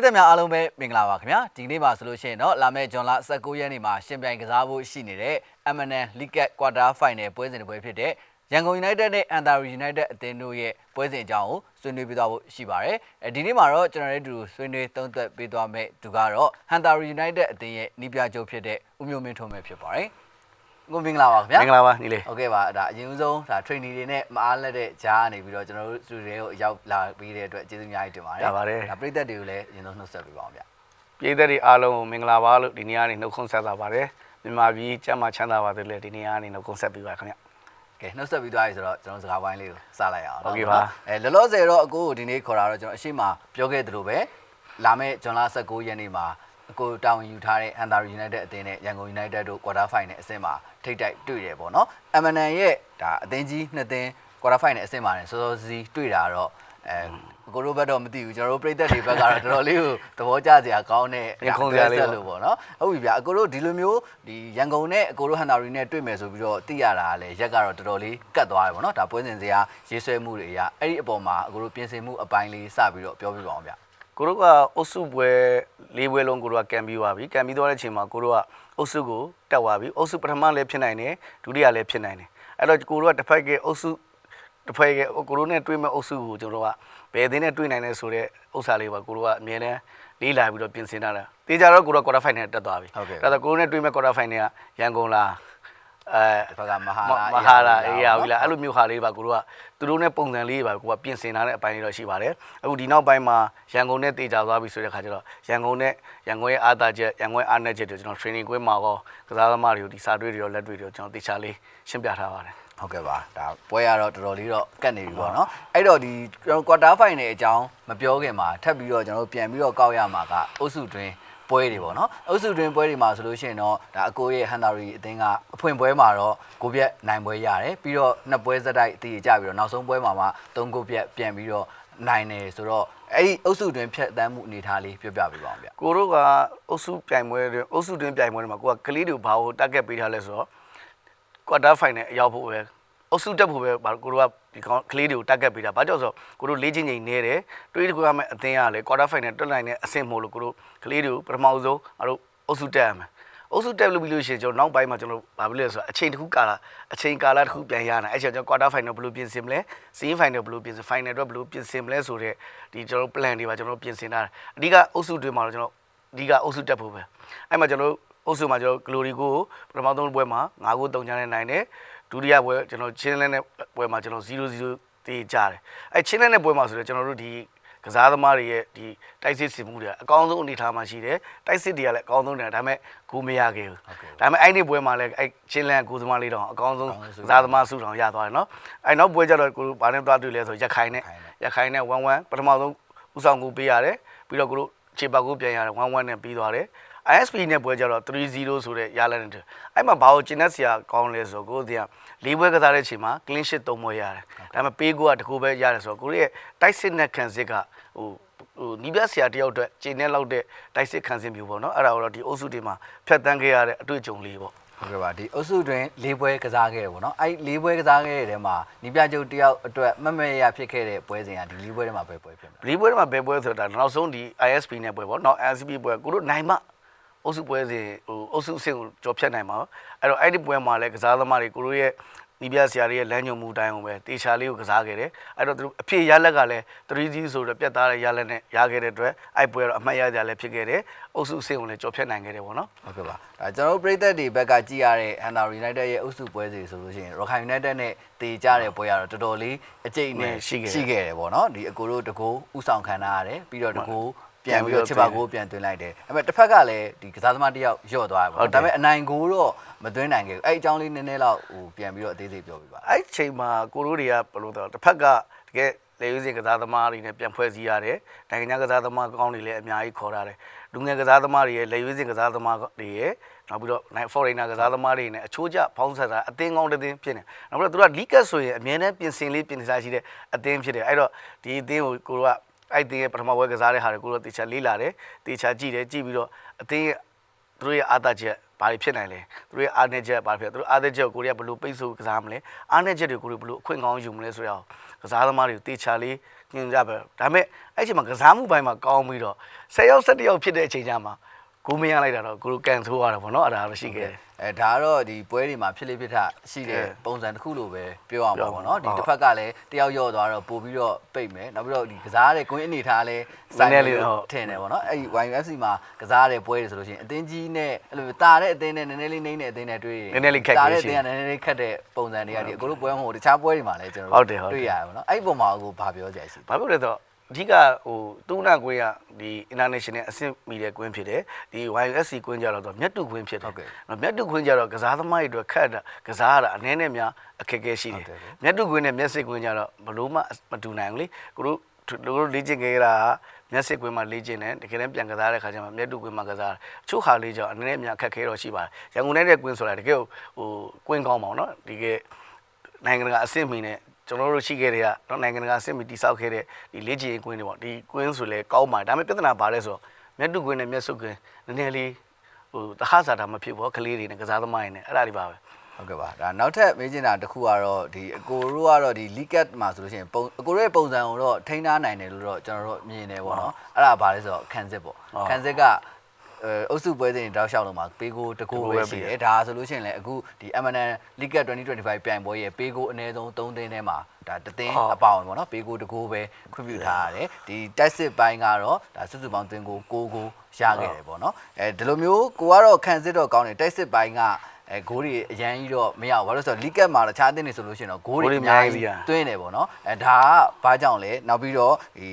ရိသတ်များအားလုံးပဲမင်္ဂလာပါခင်ဗျာဒီနေ့မှာဆိုလို့ရှိရင်တော့လာမယ့်ဇွန်လ19ရက်နေ့မှာရှင်ပြိုင်ကစားဖို့ရှိနေတဲ့ MNN League Cup Quarter Final ပွဲစဉ်တစ်ပွဲဖြစ်တဲ့ရန်ကုန် United နဲ့ Antara United အသင်းတို့ရဲ့ပွဲစဉ်အကြောင်းကိုဆွေးနွေးပြသွားဖို့ရှိပါတယ်အဲဒီနေ့မှာတော့ကျွန်တော်တို့တူဆွေးနွေးသုံးသပ်ပေးသွားမယ့်သူကတော့ Antara United အသင်းရဲ့နီးပြချုပ်ဖြစ်တဲ့ဦးမျိုးမင်းထွန်းပဲဖြစ်ပါတယ် ကိုမင်္ဂလာပါခင်ဗျာမင်္ဂလာပါညီလေးဟုတ်ကဲ့ပါဒါအရင်ဆုံးဒါ trainee တွေနဲ့မအားလက်တဲ့ဂျားကနေပြီးတော့ကျွန်တော်တို့ studio တွေကိုရောက်လာပြီးတဲ့အတွက်ကျေးဇူးအများကြီးတင်ပါတယ်ဒါပါတယ်ဒါပရိသတ်တွေကိုလည်းအရင်ဆုံးနှုတ်ဆက်ပေးပါအောင်ဗျာပရိသတ်တွေအားလုံးကိုမင်္ဂလာပါလို့ဒီနေ့ကနေနှုတ်ခွန်းဆက်တာပါတယ်မြန်မာပြည်ကျမ်းမာချမ်းသာပါသည်လေဒီနေ့ကနေနှုတ်ခွန်းဆက်ပေးပါခင်ဗျာကဲနှုတ်ဆက်ပြီးသွားပြီဆိုတော့ကျွန်တော်စကားပိုင်းလေးကိုစလိုက်အောင်ဟုတ်ကဲ့ပါအဲလောလောဆယ်တော့အကိုကိုဒီနေ့ခေါ်တာတော့ကျွန်တော်အရှိမပြောခဲ့သလိုပဲလာမယ့်ဇွန်လ19ရက်နေ့မှာ ကိုတာဝန်ယူထားတဲ့ Antara United အသင်းနဲ့ရန်ကုန် United တို့ quarter final အဆင့်မှာထိပ်တိုက်တွေ့တယ်ပေါ့နော် MNN ရဲ့ဒါအသင်းကြီးနှစ်သင်း quarter final အဆင့်မှာねစောစောစီးတွေ့တာတော့အဲအကိုတို့ဘက်တော့မသိဘူးကျွန်တော်တို့ပြည်သက်တွေဘက်ကတော့တော်တော်လေးကိုသဘောကျစရာကောင်းတဲ့ရင်ခုန်စရာလေးပေါ့လို့ပေါ့နော်ဟုတ်ပြီဗျအကိုတို့ဒီလိုမျိုးဒီရန်ကုန်နဲ့အကိုတို့ဟန်တာရီနဲ့တွေ့မယ်ဆိုပြီးတော့သိရတာကလည်းရက်ကတော့တော်တော်လေးကတ်သွားတယ်ပေါ့နော်ဒါပွဲစဉ်စရာရေးဆွဲမှုတွေအရာအဲ့ဒီအပေါ်မှာအကိုတို့ပြင်ဆင်မှုအပိုင်းလေးစပြီးတော့ပြောပြပါအောင်ဗျ ကိုတို့ကအုပ်စုပွဲ၄ပွဲလုံးကိုတို့ကကံပြီးသွားပြီကံပြီးသွားတဲ့အချိန်မှာကိုတို့ကအုပ်စုကိုတက်သွားပြီအုပ်စုပထမလည်းဖြစ်နိုင်တယ်ဒုတိယလည်းဖြစ်နိုင်တယ်အဲ့တော့ကိုတို့ကတစ်ဖက်ကအုပ်စုတစ်ဖက်ကကိုတို့နဲ့တွေ့မဲ့အုပ်စုကိုကျွန်တော်တို့ကဘယ်အသင်းနဲ့တွေ့နိုင်လဲဆိုတဲ့ဥစ္စာလေးပါကိုတို့ကအမြဲတမ်းလေးလာပြီးတော့ပြင်ဆင်ထားတာတေချာတော့ကိုတို့က quarter final တက်သွားပြီဒါဆိုကိုတို့နဲ့တွေ့မဲ့ quarter final ကရန်ကုန်လား အဲဒီဘက်ကမဟာမလာမဟာလာအေးရပြီလားအဲ့လိုမျိုးဟာလေးပါကိုတို့ကသူတို့နဲ့ပုံစံလေးပါကိုကပြင်ဆင်ထားတဲ့အပိုင်းလေးတော့ရှိပါတယ်အခုဒီနောက်ပိုင်းမှာရန်ကုန်နဲ့တေချာသွားပြီဆိုတဲ့ခါကျတော့ရန်ကုန်နဲ့ရန်ကုန်ရဲ့အားသာချက်ရန်ကုန်ရဲ့အားနည်းချက်တွေကျွန်တော် training ကွင်းမှာကောကစားသမားတွေကိုဒီစာတွေတွေရောလက်တွေတွေရောကျွန်တော်တေချာလေးရှင်းပြထားပါတယ်ဟုတ်ကဲ့ပါဒါပွဲရတော့တော်တော်လေးတော့ကတ်နေပြီပေါ့နော်အဲ့တော့ဒီကျွန်တော် quarter final အကြောင်းမပြောခင်မှာထပ်ပြီးတော့ကျွန်တော်တို့ပြန်ပြီးတော့ကောက်ရမှာကအုပ်စုတွင်း ပွဲတွေပေါ့နော်အုပ်စုတွင်းပွဲတွေမှာဆိုလို့ရှိရင်တော့ဒါအကိုရဲ့ဟန်တာရီအသင်းကအဖွင့်ပွဲမှာတော့ကိုပြက်နိုင်ပွဲရတယ်ပြီးတော့နှစ်ပွဲစတိုက်တည်ကြပြီးတော့နောက်ဆုံးပွဲမှာမှသုံးကိုပြက်ပြန်ပြီးတော့နိုင်တယ်ဆိုတော့အဲ့ဒီအုပ်စုတွင်းဖြတ်တန်းမှုအနေထားလေးပြောပြပေးပါအောင်ဗျကိုတို့ကအုပ်စုပြိုင်ပွဲတွေအုပ်စုတွင်းပြိုင်ပွဲတွေမှာကိုကကလေးတွေကိုဘာလို့ target ပေးထားလဲဆိုတော့ quarter final အရောက်ဖို့ပဲ အုပ်စုတက်ဖို့ပဲဘာလို့ကိုတို့ကဒီကောင်ကလေးတွေကို target ပေးတာဘာကြောင့်ဆိုတော့ကိုတို့လေးချင်းချင်းနေတယ်တွေးတကွရမယ့်အသင်းကလည်း quarter final တက်နိုင်တဲ့အဆင့်မို့လို့ကိုတို့ကလေးတွေကိုပထမဆုံးအတို့အုပ်စုတက်ရမယ်အုပ်စုတက်လို့ပြီးလို့ရှိရင်ကျွန်တော်နောက်ပိုင်းမှာကျွန်တော်ဘာဖြစ်လဲဆိုတော့အချိန်တစ်ခုကာလအချိန်ကာလတစ်ခုပြန်ရနိုင်အဲ့ချိန်ကျွန်တော် quarter final ဘယ်လိုပြင်ဆင်မလဲ semi final ဘယ်လိုပြင်ဆင် final တော့ဘယ်လိုပြင်ဆင်မလဲဆိုတော့ဒီကျွန်တော် plan တွေပါကျွန်တော်ပြင်ဆင်ထားတယ်အဓိကအုပ်စုတွေမှာတော့ကျွန်တော်အဓိကအုပ်စုတက်ဖို့ပဲအဲ့မှာကျွန်တော်အုပ်စုမှာကျွန်တော် glory ကိုပထမဆုံးပွဲမှာ9ဂိုး3ချမ်းနဲ့နိုင်တယ် ဒုတိယပွဲကျွန်တော်ချင်းလဲနဲ့ပွဲမှာကျွန်တော်0-0တေးကြတယ်အဲ့ချင်းလဲနဲ့ပွဲမှာဆိုတော့ကျွန်တော်တို့ဒီကစားသမားတွေရဲ့ဒီတိုက်စစ်စင်မှုတွေအကောင်းဆုံးအနေထားမှာရှိတယ်တိုက်စစ်တွေကလည်းအကောင်းဆုံးတယ်ဒါပေမဲ့ဂိုးမရခဲ့ဘူးဒါပေမဲ့အဲ့ဒီပွဲမှာလည်းအဲ့ချင်းလန်ဂိုးသမားလေးတောင်အကောင်းဆုံးကစားသမားစုတောင်ရသွားတယ်နော်အဲ့နောက်ပွဲကျတော့ကိုဘာနဲ့သွားတွေ့လဲဆိုရက်ခိုင်နဲ့ရက်ခိုင်နဲ့1-1ပထမဆုံးဥဆောင်ကူပေးရတယ်ပြီးတော့ကိုတို့ခြေပတ်ကူပြန်ရတယ်1-1နဲ့ပြီးသွားတယ် ISP နဲ့ပွဲကြတော့3-0ဆိုတဲ့ရလနဲ့အဲ့မှာဘာလို့ကျင်းတဲ့ဆရာကောင်းလဲဆိုတော့ကိုယ်တည်းကလေးပွဲကစားတဲ့အချိန်မှာ clean sheet သုံးပွဲရတယ်ဒါပေမဲ့ပေးကိုကတကူပဲရတယ်ဆိုတော့ကိုရဲ့တိုက်စစ်နဲ့ခံစစ်ကဟိုဟိုနီးပြဆရာတယောက်အတွက်ကျင်းတဲ့လောက်တဲ့တိုက်စစ်ခံစစ်မျိုးပေါ့နော်အဲ့ဒါတော့ဒီအုပ်စုတွေမှာဖြတ်တန်းခဲ့ရတဲ့အတွေ့အကြုံလေးပေါ့ဟုတ်ကဲ့ပါဒီအုပ်စုတွင်၄ပွဲကစားခဲ့တယ်ပေါ့နော်အဲ့၄ပွဲကစားခဲ့တဲ့ထဲမှာနီးပြချုပ်တယောက်အတွက်မမရဖြစ်ခဲ့တဲ့ပွဲစဉ်ကဒီ၄ပွဲထဲမှာပဲပွဲဖြစ်မှာဒီပွဲမှာဘယ်ပွဲဆိုတာနောက်ဆုံးဒီ ISP နဲ့ပွဲပေါ့နောက် ISP ပွဲကိုတို့နိုင်မှ အုပ်စုပွဲစဉ်ဟိုအုပ်စုအဆင့်ကိုကြော်ဖြတ်နိုင်မှာအဲ့တော့အဲ့ဒီပွဲမှာလည်းကစားသမားတွေကိုတို့ရဲ့ဒီပြဆရာတွေရဲ့လမ်းညွှန်မှုတိုင်းအောင်ပဲတေချာလေးကိုကစားခဲ့တယ်အဲ့တော့သူတို့အဖြစ်ရလက်ကလည်း 3G ဆိုတော့ပြတ်သားတဲ့ရလက်နဲ့ရခဲ့တဲ့အတွက်အဲ့ပွဲတော့အမှတ်ရကြလည်းဖြစ်ခဲ့တယ်အုပ်စုအဆင့်ကိုလည်းကြော်ဖြတ်နိုင်ခဲ့တယ်ပေါ့နော်ဟုတ်ကဲ့ပါဒါကျွန်တော်တို့ပြည်သက်တွေဘက်ကကြည့်ရတဲ့ Hunter United ရဲ့အုပ်စုပွဲစီဆိုလို့ရှိရင် Rockhan United နဲ့တေကြတဲ့ပွဲကတော့တော်တော်လေးအကျိတ်နဲ့ရှိခဲ့တယ်ရှိခဲ့တယ်ပေါ့နော်ဒီအကိုတို့တကူဥဆောင်ခံထားရတယ်ပြီးတော့တကူ ပြန်ပြီးတော့ပြန်ချပြီးစ်တော့ပါကိုပြန်သွင်းလိုက်တယ်အဲ့မဲ့တစ်ဖက်ကလည်းဒီကစားသမားတစ်ယောက်ညော့သွားတယ်ပေါ့ဟုတ်တယ်ဒါပေမဲ့အနိုင်ကိုတော့မသွင်းနိုင်ခဲ့ဘူးအဲ့အကြောင်းလေးနည်းနည်းလောက်ဟိုပြန်ပြီးတော့အသေးစိတ်ပြောပြပါအဲ့ချိန်မှာကိုရိုးတွေကဘယ်လိုတော့တစ်ဖက်ကတကယ်လေယူစင်ကစားသမားတွေနဲ့ပြန်ဖွဲ့စည်းရတယ်နိုင်ငံခြားကစားသမားကောင်းတွေလည်းအများကြီးခေါ်ထားတယ်လူငယ်ကစားသမားတွေရဲ့လေယူစင်ကစားသမားတွေရဲ့နောက်ပြီးတော့ foreigner ကစားသမားတွေနဲ့အချိုးကျဖောင်းဆက်တာအသင်းကောင်းတစ်သင်းဖြစ်နေနောက်ပြီးတော့သူကလီကတ်ဆိုရင်အမြဲတမ်းပြင်ဆင်လေးပြင်စားရှိတဲ့အသင်းဖြစ်တယ်အဲ့တော့ဒီအသင်းကိုကိုရိုးက အဲ့ဒီရဲ့ပထမပွဲကစားတဲ့ဟာတွေကိုတော့တေချာလေးလာတယ်တေချာကြည့်တယ်ကြည့်ပြီးတော့အသင်းရဲ့သူတို့ရဲ့အားသာချက်ဘာတွေဖြစ်နိုင်လဲသူတို့ရဲ့အားနည်းချက်ဘာဖြစ်သူတို့အားနည်းချက်ကိုကိုရီးယားဘယ်လိုပိတ်ဆို့ကစားမလဲအားနည်းချက်တွေကိုကိုရီးဘယ်လိုအခွင့်ကောင်းယူမလဲဆိုတော့ကစားသမားတွေကိုတေချာလေးညွှန်ကြပဲဒါပေမဲ့အဲ့ချိန်မှာကစားမှုပိုင်းမှာကောင်းပြီးတော့10ယောက်17ယောက်ဖြစ်တဲ့အချိန်ကျမှ ကိုမရလိုက်တာတော့ကိုလိုကန်ဆိုးရတာပေါ့နော်အဲ့ဒါတော့ရှိခဲ့တယ်အဲဒါကတော့ဒီပွဲတွေမှာဖြစ်လိဖြစ်ထရှိတဲ့အဲပုံစံတစ်ခုလိုပဲပြောအောင်ပါပြောပေါ့ပါနော်ဒီဟုတ်တစ်ဖက်ကလည်းတယောက်ရော့သွားတော့ပို့ပြီးတော့ပိတ်မယ်နောက်ပြီးတော့ဒီကစားတဲ့ကွင်းအနေထားလည်းနည်းနည်းလေးလို့ဟုတ်ထင်တယ်ပေါ့နော်အဲ့ဒီ YUFC မှာကစားတဲ့ပွဲတွေဆိုလို့ရှိရင်အသင်းကြီးနဲ့အဲ့လိုတာတဲ့အသင်းနဲ့နည်းနည်းလေးနှိမ့်တဲ့အသင်းနဲ့တွေ့ရင်နည်းနည်းလေးခက်တာခဲတဲ့ရှိအသင်းကနည်းနည်းလေးခက်တဲ့ပုံစံတွေကဒီအကိုတို့ပွဲမဟုတ်တခြားပွဲတွေမှာလည်းကျွန်ဟုတော်တ်တယ်ဟုတ်တယ်တွေ့ရတယ်ပေါ့နော်အဲ့ဒီပုံမှာကိုဘာပြောကြရရှိလဲဘာဖြစ်လဲဆိုတော့ အဓိကဟိုတူနာကွင်းကဒီ international အဆင့်မီတဲ့ကွင်းဖြစ်တယ်ဒီ YSC ကွင်းကြတော့မြတ်တူကွင်းဖြစ်တယ်နော်မြတ်တူကွင်းကြတော့ကစားသမားတွေအတွက်ခက်တာကစားရတာအနည်းနဲ့များအခက်အခဲရှိတယ်မြတ်တူကွင်းနဲ့မျက်စိကွင်းကြတော့ဘလို့မှမတူနိုင်ဘူးလေကိုတို့တို့လေ့ကျင့်ခဲ့တာမျက်စိကွင်းမှာလေ့ကျင့်တယ်တကယ်တမ်းပြန်ကစားတဲ့ခါကျမှမြတ်တူကွင်းမှာကစားအချို့ခါလေးကြောင့်အနည်းနဲ့များအခက်အခဲတော့ရှိပါတယ်ရန်ကုန်နဲ့တဲ့ကွင်းဆိုတာတကယ်ဟိုကွင်းကောင်းပါအောင်နော်ဒီကနိုင်ငံတကာအဆင့်မီနဲ့ ကျွန်တော်တို့ရှိခဲ့တဲ့ကနော်နိုင်ငံတကာအဆင့်မီတိဆောက်ခဲ့တဲ့ဒီလေ့ကျင့်ရေးကွင်းတွေပေါ့ဒီကွင်းဆိုလဲကောင်းပါတယ်ဒါပေမဲ့ပြဿနာပါလဲဆိုတော့မြတ်တုကွင်းနဲ့မြတ်စုကွင်းနည်းနည်းလေးဟိုတခါစားတာမဖြစ်ဘူးကလေးတွေနဲ့ကစားသမားတွေနဲ့အဲ့ဒါတွေပါပဲဟုတ်ကဲ့ပါဒါနောက်ထပ်မေးချင်တာတစ်ခုကတော့ဒီအကိုတို့ကတော့ဒီ league cat မှာဆိုလို့ရှိရင်ပုံအကိုတို့ရဲ့ပုံစံကိုတော့ထိန်းထားနိုင်တယ်လို့တော့ကျွန်တော်တို့မြင်တယ်ပေါ့နော်အဲ့ဒါဘာလဲဆိုတော့ခံစစ်ပေါ့ဟုတ်ခံစစ်က အဲအုပ်စုပွဲစဉ်တောက်လျှောက်လုံးမှာပေးကိုတကိုပဲရှိတယ်ဒါဆိုလို့ရှိရင်လည်းအခုဒီ MNN League Cup 2025ပြိုင်ပွဲရဲ့ပေးကိုအနည်းဆုံး3သင်းထဲမှာဒါတသင်းအပေါင်းပေါ့နော်ပေးကိုတကိုပဲခွင့်ပြုထားရတယ်ဒီတိုက်စစ်ပိုင်းကတော့ဒါစုစုပေါင်းသင်းကို6ကိုရခဲ့တယ်ပေါ့နော်အဲဒီလိုမျိုးကိုကတော့ခံစစ်တော့ကောင်းတယ်တိုက်စစ်ပိုင်းကအဲဂိုးတွေအရန်ကြီးတော့မရဘူးဘာလို့လဲဆိုတော့ League Cup မှာတခြားအသင်းတွေဆိုလို့ရှိရင်တော့ဂိုးတွေအများကြီးတွင်းတယ်ပေါ့နော်အဲဒါကဘာကြောင့်လဲနောက်ပြီးတော့ဒီ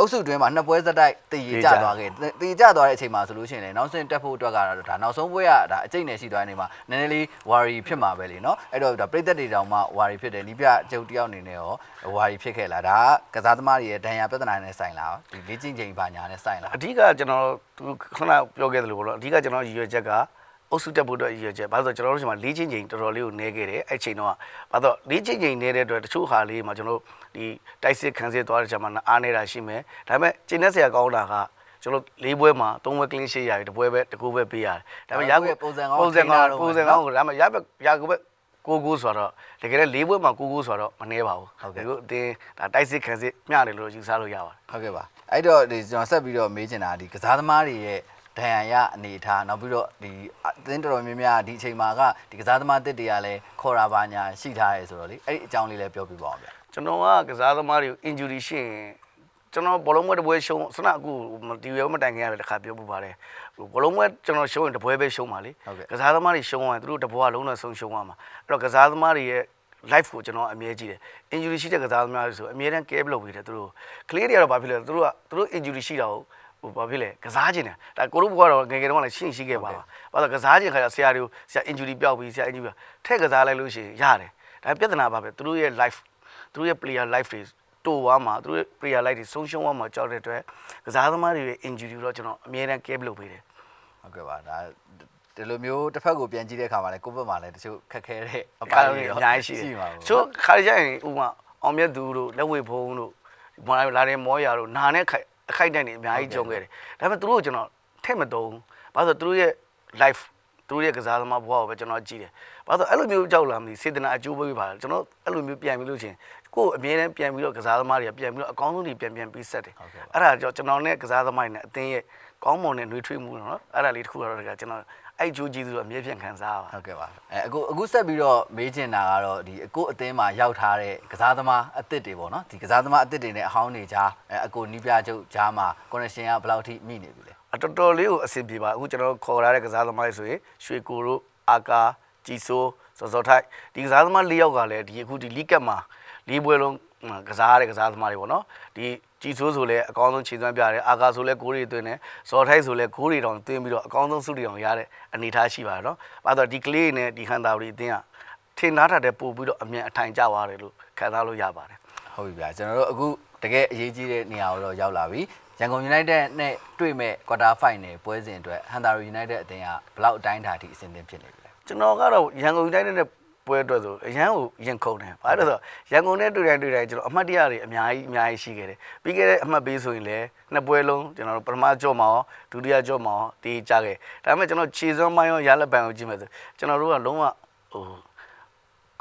အုပ်စုတွင်းမှာနှစ်ပွဲစတိုက်တည်ရကြသွားခဲ့တည်ကြသွားတဲ့အချိန်မှာဆိုလို့ရှိရင်လည်းနောက်ဆင့်တက်ဖို့အတွက်ကတော့ဒါနောက်ဆုံးပွဲကဒါအကျိတ်နယ်ရှိသွားနေမှာနည်းနည်းလေးဝါရီဖြစ်မှာပဲလေနော်အဲ့တော့ဒါပြိသက်တွေတောင်မှဝါရီဖြစ်တယ်နီးပြကျုပ်တယောက်အနေနဲ့ရောဝါရီဖြစ်ခဲ့လားဒါကကစားသမားတွေရဲ့ဒဏ်ရာပြဿနာနဲ့ဆိုင်လားဒီလေ့ကျင့်ချိန်ပါညာနဲ့ဆိုင်လားအဓိကကျွန်တော်သူခုနပြောခဲ့သလိုပေါ့နော်အဓိကကျွန်တော်ရည်ရွယ်ချက်က အုပ်စုတက်ဖို့အတွက်ရည်ရွယ်ချက်ဘာလို့ဆိုတော့ကျွန်တော်တို့ဒီမှာလေးချင်းချိန်တော်တော်လေးကိုနေခဲ့တယ်အဲ့ချိန်တော့ဘာလို့လေးချင်းချိန်နေတဲ့အတွက်တချို့ဟာလေးမှာကျွန်တော်တို့ဒီတိုက်စစ်ခံစစ်သွားတဲ့ချိန်မှာအားနေတာရှိမယ်ဒါပေမဲ့ကျင်းတဲ့ဆရာကောင်းတာကကျွန်တော်လေးပွဲမှာသုံးပွဲကလင်းရှိရတယ်တပွဲပဲတကူပဲပေးရတယ်ဒါပေမဲ့ရကိုပုံစံကောင်းပုံစံကောင်းကိုဒါပေမဲ့ရပဲရကိုပဲကိုကိုဆိုတော့တကယ်လည်းလေးပွဲမှာကိုကိုဆိုတော့မနှဲပါဘူးဒီအတင်းဒါတိုက်စစ်ခံစစ်မျှတယ်လို့ယူဆလို့ရပါတယ်ဟုတ်ကဲ့ပါအဲ့တော့ဒီကျွန်တော်ဆက်ပြီးတော့မေးချင်တာဒီကစားသမားတွေရဲ့ ဒဏ်ရာရအနေအထားနောက်ပြီးတော့ဒီအသင်းတော်တော်များများဒီအချိန်မှာကဒီကစားသမားတစ်တွေကလည်းခေါ်တာပါညာရှိထားရဲဆိုတော့လေအဲ့ဒီအကြောင်းလေးလည်းပြောပြပါအောင်ဗျကျွန်တော်ကကစားသမားတွေကို injury ရှိရင်ကျွန်တော်ဘောလုံးပွဲတစ်ပွဲရှုံးစနအခုဒီရွယ်မတိုင်ခင်ရတယ်တခါပြောပူပါတယ်ဘောလုံးပွဲကျွန်တော်ရှုံးရင်တစ်ပွဲပဲရှုံးပါလေကစားသမားတွေရှုံးရင်သူတို့တစ်ပွဲလုံးနဲ့ဆုံးရှုံးရမှာအဲ့တော့ကစားသမားတွေရဲ့ life ကိုကျွန်တော်အမြဲကြည့်တယ် injury ရှိတဲ့ကစားသမားတွေဆိုအမြဲတမ်း care လုပ်ပေးတယ်သူတို့ကလေးတွေကတော့ဘာဖြစ်လဲသူတို့ကသူတို့ injury ရှိတာကို ဟိုဘာဖြစ်လဲကစားခြင်းတယ်ဒါကိုတို့ဘကတော့ငယ်ငယ်တုန်းကလည်းရှင်းရှိခဲ့ပါပါဘာလို့ကစားခြင်းခါကျဆရာတွေကိုဆရာ injury ပျောက်ပြီးဆရာ injury ထည့်ကစားလိုက်လို့ရှိရင်ရတယ်ဒါပြဿနာပါပဲသူတို့ရဲ့ life သူတို့ရဲ့ player life တွေတိုးသွားမှာသူတို့ရဲ့ player life တွေဆုံးရှုံးသွားမှာကြောက်တဲ့အတွက်ကစားသမားတွေရဲ့ injury တော့ကျွန်တော်အမြဲတမ်း care လုပ်ပေးတယ်ဟုတ်ကဲ့ပါဒါဒီလိုမျိုးတစ်ဖက်ကိုပြန်ကြည့်တဲ့အခါမှာလည်းကိုယ့်ဘက်မှာလည်းတချို့ခက်ခဲတဲ့အအပိုင်းပိုင်းတွေတွေတော့အများကြီးရှိရှိတယ်ပါဘူးဆိုခါကြရင်ဥမာအောင်မြတ်သူတို့လက်ဝဲဖုံးတို့မော်လာရင်မောရတို့နာနဲ့ခိုက် အခိုက်တဲ့နေအများကြီးကြုံခဲ့တယ်ဒါပေမဲ့သူတို့ကိုကျွန်တော်ထည့်မတုံးဘာလို့လဲသူတို့ရဲ့ life သူတို့ရဲ့ကစားသမားဘဝကိုပဲကျွန်တော်ကြည့်တယ်ဘာလို့လဲအဲ့လိုမျိုးကြောက်လာမသိစေတနာအကျိုးပေးပါကျွန်တော်အဲ့လိုမျိုးပြန်ပြီးလို့ချင်းကိုယ်အမြဲတမ်းပြန်ပြီးတော့ကစားသမားတွေကပြန်ပြီးတော့အကောင်းဆုံးတွေပြန်ပြန်ပြီးဆက်တယ်အဲ့ဒါကြောင့်ကျွန်တော်နဲ့ကစားသမားတွေနဲ့အသင်းရဲ့ကောင်းမွန်တဲ့နှွေးထွေးမှုနော်အဲ့ဒါလေးတစ်ခုတော့တကကျွန်တော် အဲ့ဂျိုးကြီးသူအမြဲပြန်ခံစားရပါဟုတ်ကဲ့ပါအဲအခုအခုဆက်ပြီးတော့မေးချင်တာကတော့ဒီအခုအသင်းမှာရောက်ထားတဲ့ကစားသမားအသစ်တွေပေါ့နော်ဒီကစားသမားအသစ်တွေနဲ့အဟောင်းတွေကြားအဲအခုနီးပြချုပ်ကြားမှာ connection ကဘယ်လောက်ထိမိနေပြီလဲအတော်တော်လေးကိုအဆင်ပြေပါအခုကျွန်တော်ခေါ်လာတဲ့ကစားသမားတွေဆိုရင်ရွှေကိုတို့အာကာကြည်စိုးစောစောထိုက်ဒီကစားသမား၄ယောက်ကလည်းဒီအခုဒီလီကပ်မှာ၄ပွဲလုံးကစားရတဲ့ကစားသမားတွေပေါ့နော်ဒီ ကြည်စိုးဆိုလည်းအကောင်းဆုံးခြေစွမ်းပြတယ်အာကာဆိုလည်းဂိုးတွေသွင်းတယ်စောထိုက်ဆိုလည်းဂိုးတွေတောင်သွင်းပြီးတော့အကောင်းဆုံးစုတွေတောင်ရတဲ့အနေအထားရှိပါတယ်နော်ဘာလို့ဒီကလေးနဲ့ဒီခန်တာဝတီအတင်းကထင်နာထားတဲ့ပို့ပြီးတော့အမြန်အထိုင်ကျသွားတယ်လို့ခံစားလို့ရပါတယ်ဟုတ်ပြီဗျာကျွန်တော်တို့အခုတကယ်အရေးကြီးတဲ့နေရာကိုတော့ရောက်လာပြီရန်ကုန် United နဲ့တွေ့မဲ့ quarter final ပွဲစဉ်အတွက် Hunter United အသင်းကဘယ်လောက်အတိုင်းအတာထိအဆင်သင့်ဖြစ်နေပြီလဲကျွန်တော်ကတော့ရန်ကုန် United နဲ့ ပွဲအတွက်ဆိုအရန်ကိုရင်ခုန်တယ်ဘာလို့လဲဆိုတော့ရန်ကုန်နဲ့တွေ့တိုင်းတွေ့တိုင်းကျွန်တော်အမှတ်တရတွေအများကြီးအများကြီးရှိခဲ့တယ်ပြီးခဲ့တဲ့အမှတ်ပေးဆိုရင်လည်းနှစ်ပွဲလုံးကျွန်တော်တို့ပထမကြော့မှာရောဒုတိယကြော့မှာရောတီးကြခဲ့ဒါပေမဲ့ကျွန်တော်ခြေစွမ်းမိုင်းရောရလက်ပံကိုကြည့်မယ်ဆိုကျွန်တော်တို့ကလုံးဝဟို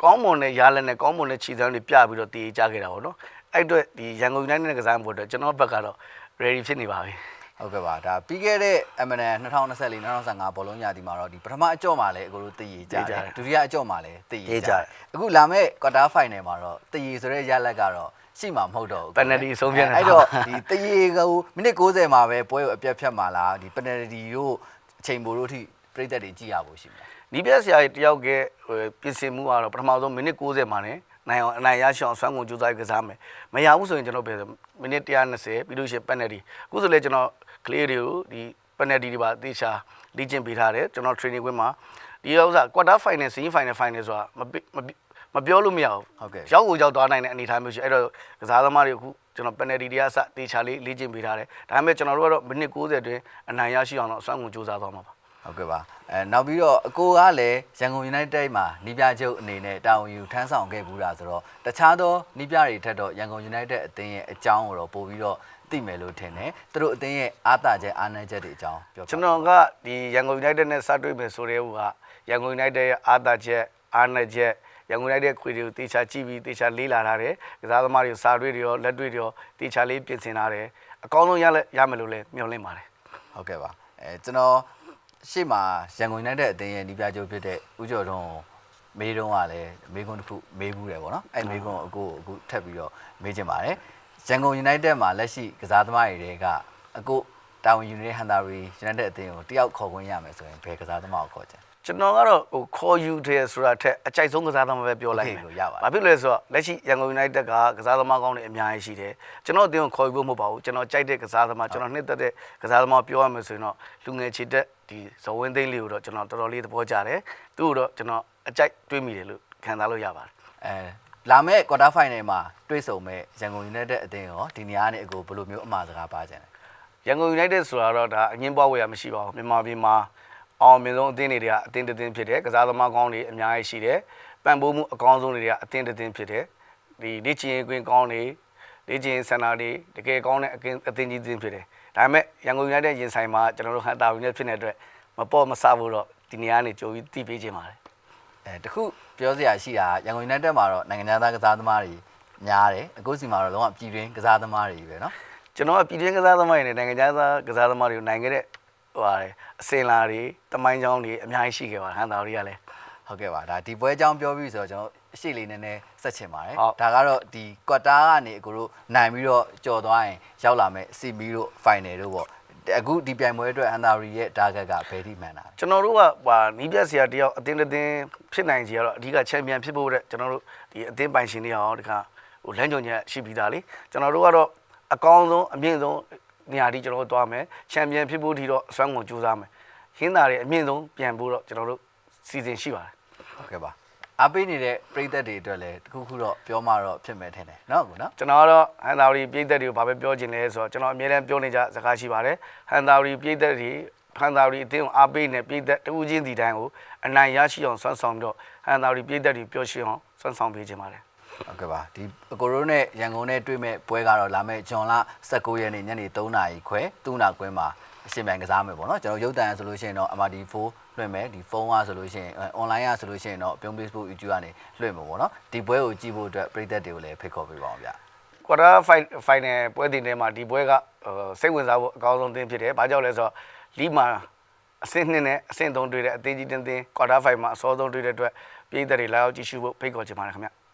ကောင်းမွန်တဲ့ရလက်နဲ့ကောင်းမွန်တဲ့ခြေစမ်းတွေပြပြီးတော့တည်ကြခဲ့တာပေါ့နော်အဲ့အတွက်ဒီရန်ကုန် United နဲ့ကစားဖို့အတွက်ကျွန်တော်ဘက်ကတော့ ready ဖြစ်နေပါပြီ ဟုတ်ကဲ့ပါဒါပြီးခဲ့တဲ့ MNN 2024 2025ဘောလုံးရာသီမှာတော့ဒီပထမအကြော့မှာလည်းအကိုတို့တည်ရကြတယ်ဒုတိယအကြော့မှာလည်းတည်ရကြတယ်အခုလာမဲ့ quarter final မှာတော့တည်ရဆိုတဲ့ရလက်ကတော့ရှိမှာမဟုတ်တော့ဘူး penalty ဆုံးဖြတ်နေတာအဲ့တော့ဒီတည်ရကိုမိနစ်60မှာပဲပွဲကိုအပြတ်ဖြတ်မှာလားဒီ penalty တို့အချိန်ပိုတို့ထိပြိသက်တွေကြည့်ရဖို့ရှိမှာနီးပြဆရာကြီးတယောက်ကဟိုပြင်ဆင်မှုကတော့ပထမဆုံးမိနစ်60မှာနဲ့နိုင်အောင်အနိုင်ရရှိအောင်ဆွမ်းကုန်ကြိုးစားကစားမယ်မရဘူးဆိုရင်ကျွန်တော်ပြောတယ်မိနစ်120ပြီးလို့ရှိရင် penalty အခုဆိုလေကျွန်တော် clear တွေကိုဒီ penalty တွေပါသေချာလေ့ကျင့်ပေးထားတယ်ကျွန်တော် training ခွင့်မှာဒီဥစ္စာ quarter final semi final final ဆိုတာမပိမပိမပြောလို့မရဘူးဟုတ်ကဲ့ရောက်ကိုရောက်သွားနိုင်တဲ့အနေအထားမျိုးရှိအဲ့တော့ကစားသမားတွေအခုကျွန်တော် penalty တွေကစတေချာလေးလေ့ကျင့်ပေးထားတယ်ဒါပေမဲ့ကျွန်တော်တို့ကတော့မိနစ်60အတွင်းအနိုင်ရရှိအောင်တော့အစွမ်းကုန်ကြိုးစားသွားမှာပါဟုတ်ကဲ့ပါအဲနောက်ပြီးတော့အကိုကလည်းရန်ကုန် United မှာနီးပြချုပ်အနေနဲ့တာဝန်ယူထမ်းဆောင်ခဲ့ဘူးတာဆိုတော့တခြားသောနီးပြတွေထက်တော့ရန်ကုန် United အသင်းရဲ့အကြောင်းကိုတော့ပို့ပြီးတော့ သိမယ်လို့ထင်တယ်သူတို့အသင်းရဲ့အားတာချက်အားနည်းချက်တွေအကြောင်းပြောပြကျွန်တော်ကဒီရန်ကုန် United နဲ့စတွေ့မယ်ဆိုတဲ့ဟိုကရန်ကုန် United ရဲ့အားသာချက်အားနည်းချက်ရန်ကုန် United ခွေတွေကိုတေချာကြည့်ပြီးတေချာလေးလာထားတယ်ကစားသမားတွေစာတွေ့တွေရောလက်တွေ့တွေရောတေချာလေးပြင်ဆင်ထားတယ်အကောင်းဆုံးရလက်ရမယ်လို့လည်းမျှော်လင့်ပါတယ်ဟုတ်ကဲ့ပါအဲကျွန်တော်ရှေ့မှာရန်ကုန် United အသင်းရဲ့နီးပြချုပ်ဖြစ်တဲ့ဦးကျော်ထွန်းကိုမေးတော့ကလည်းမေးခွန်းတစ်ခုမေးဘူးတယ်ပေါ့နော်အဲမေးခွန်းကိုအကိုအခုထပ်ပြီးတော့မေးချင်ပါတယ် ရန်ကုန် United မှာလက်ရှိကစားသမားတွေကအကိုတာဝန်ယူနေတဲ့ဟန်တာရီ United အသင်းကိုတယောက်ခေါ်ခွင့်ရမယ်ဆိုရင်ဘယ်ကစားသမားကိုခေါ်ချင်ကျွန်တော်ကတော့ဟိုခေါ်ယူတယ်ဆိုတာထက်အကြိုက်ဆုံးကစားသမားပဲပြောလိုက်မယ်ဟုတ်ကဲ့လို့ရပါတယ်ဘာဖြစ်လဲဆိုတော့လက်ရှိရန်ကုန် United ကကစားသမားကောင်းတွေအများကြီးရှိတယ်ကျွန်တော်အတင်းကိုခေါ်ယူဖို့မဟုတ်ပါဘူးကျွန်တော်ကြိုက်တဲ့ကစားသမားကျွန်တော်နှစ်သက်တဲ့ကစားသမားပြောရမယ်ဆိုရင်တော့လူငယ်ခြေတက်ဒီဇဝင်းသိန်းလေးကိုတော့ကျွန်တော်တော်တော်လေးသဘောကျတယ်သူ့ကိုတော့ကျွန်တော်အကြိုက်တွေးမိတယ်လို့ခံစားလို့ရပါတယ်အဲ လာမဲ့ quarter final မှာတွေ့ဆုံမဲ့ရန်ကုန် United အသင်းရောဒီနေရာကနေအကိုဘယ်လိုမျိုးအမှားစကားပါချင်လဲရန်ကုန် United ဆိုတာတော့ဒါအငင်းပွားဝယ်ရမရှိပါဘူးမြန်မာပြည်မှာအောင်မြင်ဆုံးအသင်းတွေကအသင်းတစ်သင်းဖြစ်တယ်ကစားသမားကောင်းတွေအများကြီးရှိတယ်ပံ့ပိုးမှုအကောင်းဆုံးတွေကအသင်းတစ်သင်းဖြစ်တယ်ဒီလေ့ကျင့်ရေးကွင်းကောင်းတွေလေ့ကျင့်ရေးစင်တာတွေတကယ်ကောင်းတဲ့အကင်းအသင်းကြီးသင်းဖြစ်တယ်ဒါပေမဲ့ရန်ကုန် United ရင်ဆိုင်မှာကျွန်တော်တို့ဟန်တာဝင်နေဖြစ်နေတဲ့အတွက်မပေါ်မဆဖို့တော့ဒီနေရာကနေကြိုပြီးတီးပေးခြင်းပါတယ် အဲတခုပြောစရာရှိတာရန်ကုန် United မှာတော့နိုင်ငံသားကစားသမားတွေများတယ်အခုစီမှာတော့လုံးဝပြည်တွင်းကစားသမားတွေပဲเนาะ ကျွန်တော်ကပြည်တွင်းကစားသမားတွေနဲ့နိုင်ငံခြားသားကစားသမားတွေကိုနိုင်ခဲ့တဲ့ဟိုပါတယ်အစင်လာတွေတမိုင်းချောင်းတွေအများကြီးရှိခဲ့ပါဟန်တာတွေကလည်း ဟုတ်ကဲ့ပါဒါဒီပွဲအကြောင်းပြောပြီးဆိုတော့ကျွန်တော်အရှိလေးနည်းနည်းဆက်ချင်ပါတယ် ဟုတ် ဒါကတော့ဒီ quarter ကနေအကိုတို့နိုင်ပြီးတော့ကြော်သွားရင်ရောက်လာမဲ့ CB တို့ final တို့ပေါ့ အခုဒီပြိုင်ပွဲအတွက်ဟန်တာရီရဲ့ target ကဘယ်ထိမှန်တာလဲကျွန်တော်တို့ကဟာနီးပြဆရာတယောက်အတင်းတစ်တင်းဖြစ်နိုင်ကြီးကတော့အဓိကချန်ပီယံဖြစ်ဖို့တဲ့ကျွန်တော်တို့ဒီအတင်းပိုင်ရှင်တွေအောင်ဒီခါဟိုလမ်းကြုံချက်ရှိပြီးသားလေကျွန်တော်တို့ကတော့အကောင်းဆုံးအမြင့်ဆုံးနေရာဒီကျွန်တော်တို့သွားမယ်ချန်ပီယံဖြစ်ဖို့ဒီတော့အစွမ်းကုန်ကြိုးစားမယ်ဟင်းသားတွေအမြင့်ဆုံးပြန်ဖို့တော့ကျွန်တော်တို့စီစဉ်ရှိပါတယ်ဟုတ်ကဲ့ပါ အားပေးနေတဲ့ပရိသတ်တွေအတွက်လည်းတခုခုတော့ပြောမှတော့ဖြစ်မယ်ထင်တယ်နော်ကိုနော်ကျွန်တော်ကတော့ဟန်သာဝတီပြည်သက်တွေကိုဘာပဲပြောချင်လဲဆိုတော့ကျွန်တော်အမြဲတမ်းပြောနေကြစကားရှိပါတယ်ဟန်သာဝတီပြည်သက်တွေဟန်သာဝတီအသင်းကိုအားပေးနေပြည်သက်တူးချင်းဒီတိုင်းကိုအနိုင်ရရှိအောင်ဆွမ်းဆောင်ပြီးတော့ဟန်သာဝတီပြည်သက်တွေပျော်ရွှင်အောင်ဆွမ်းဆောင်ပေးခြင်းပါတယ်ဟုတ်ကဲ့ပါဒီကိုရိုးနဲ့ရန်ကုန်နဲ့တွေ့မဲ့ပွဲကတော့လာမဲ့ဂျွန်လ19ရက်နေ့ညနေ3:00နာရီခွဲတူနာကွင်းမှာအရှင်မြန်ကစားမယ်ပေါ့နော်ကျွန်တော်ရုပ်တံဆိုလို့ရှိရင်တော့ MRD4 လွှင့်မယ်ဒီဖုန်းကဆိုလို့ရှိရင် online ကဆိုလို့ရှိရင်တော့ပြုံး Facebook YouTube ကနေလွှင့်မှာပေါ့နော်ဒီပွဲကိုကြည့်ဖို့အတွက်ပြည်သက်တွေကိုလည်းဖိတ်ခေါ်ပေးပါအောင်ဗျ quarter final ပွဲတင်ထဲမှာဒီပွဲကစိတ်ဝင်စားဖို့အကောင်းဆုံးသင်းဖြစ်တယ်။ဘာကြောင့်လဲဆိုတော့လီမာအဆင့်နှစ်နဲ့အဆင့်သုံးတွေ့တဲ့အသေးကြီးတင်းတင်း quarter final မှာအစောဆုံးတွေ့တဲ့အတွက်ပြည်သက်တွေလာရောက်ကြည့်ရှုဖို့ဖိတ်ခေါ်ချင်ပါတယ်ခင်ဗျ။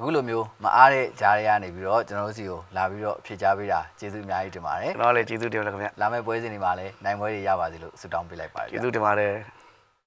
အခုလိုမျိုးမအားတဲ့ဂျားတွေကနေပြီးတော့ကျွန်တော်တို့စီကိုလာပြီးတော့ဖြည့်ချပေးတာကျေးဇူးအများကြီးတင်ပါတယ်ကျွန်တော်လည်းကျေးဇူးတင်ပါတယ်ခင်ဗျလာမယ့်ပွဲစဉ်တွေမှာလည်းနိုင်ပွဲတွေရပါစေလို့ဆုတောင်းပေးလိုက်ပါတယ်ကျေးဗျဇူးတင်ပါတယ်